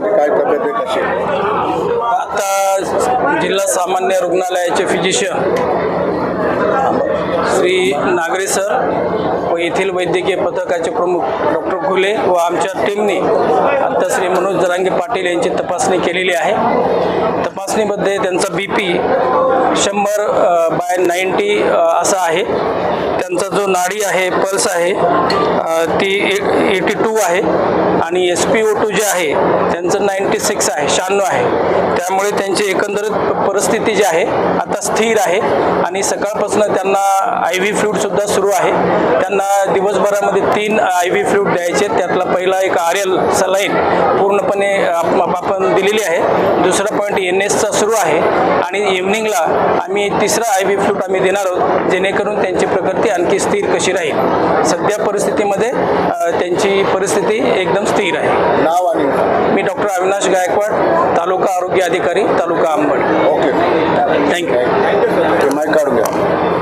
आपली काय तब्येत आहे कशी आहे? आता जिल्हा सामान्य रुग्णालयाचे फिजिशियन श्री नागरे सर व येथील वैद्यकीय पथकाचे प्रमुख डॉक्टर घुले व आमच्या टीमने आत्ता श्री मनोज जरांगे पाटील यांची तपासणी केलेली आहे. तपासणीमध्ये त्यांचा बी पी शंभर बाय नाईंटी असा आहे. त्यांचा जो नाडी आहे पल्स आहे ती एटी टू आहे आणि एस पी ओ टू जे आहे त्यांचं नाईंटी सिक्स आहे शहाण्णव आहे. त्यामुळे त्यांची एकंदरीत परिस्थिती जी आहे आता स्थिर आहे आणि सकाळपासून त्यांना आय व्ही फ्लूडसुद्धा सुरू आहे. त्यांना दिवसभरामध्ये तीन आय व्ही फ्लूड द्यायचे. त्यातला पहिला एक आर एल सलाईन पूर्णपणे आप- आपण दिलेली आहे. दुसरा पॉईंट एन एसचा सुरू आहे. आणि इव्हनिंगला आम्ही तिसरा आय व्ही फ्लूट आम्ही देणार आहोत जेणेकरून त्यांची प्रकृती आणखी स्थिर कशी राहील. सध्या परिस्थितीमध्ये त्यांची परिस्थिती एकदम स्थिर आहे. नाव आणि मी डॉक्टर अविनाश गायकवाड तालुका आरोग्य अधिकारी तालुका Ambad. Okay. Thank you mike काढून घ्या.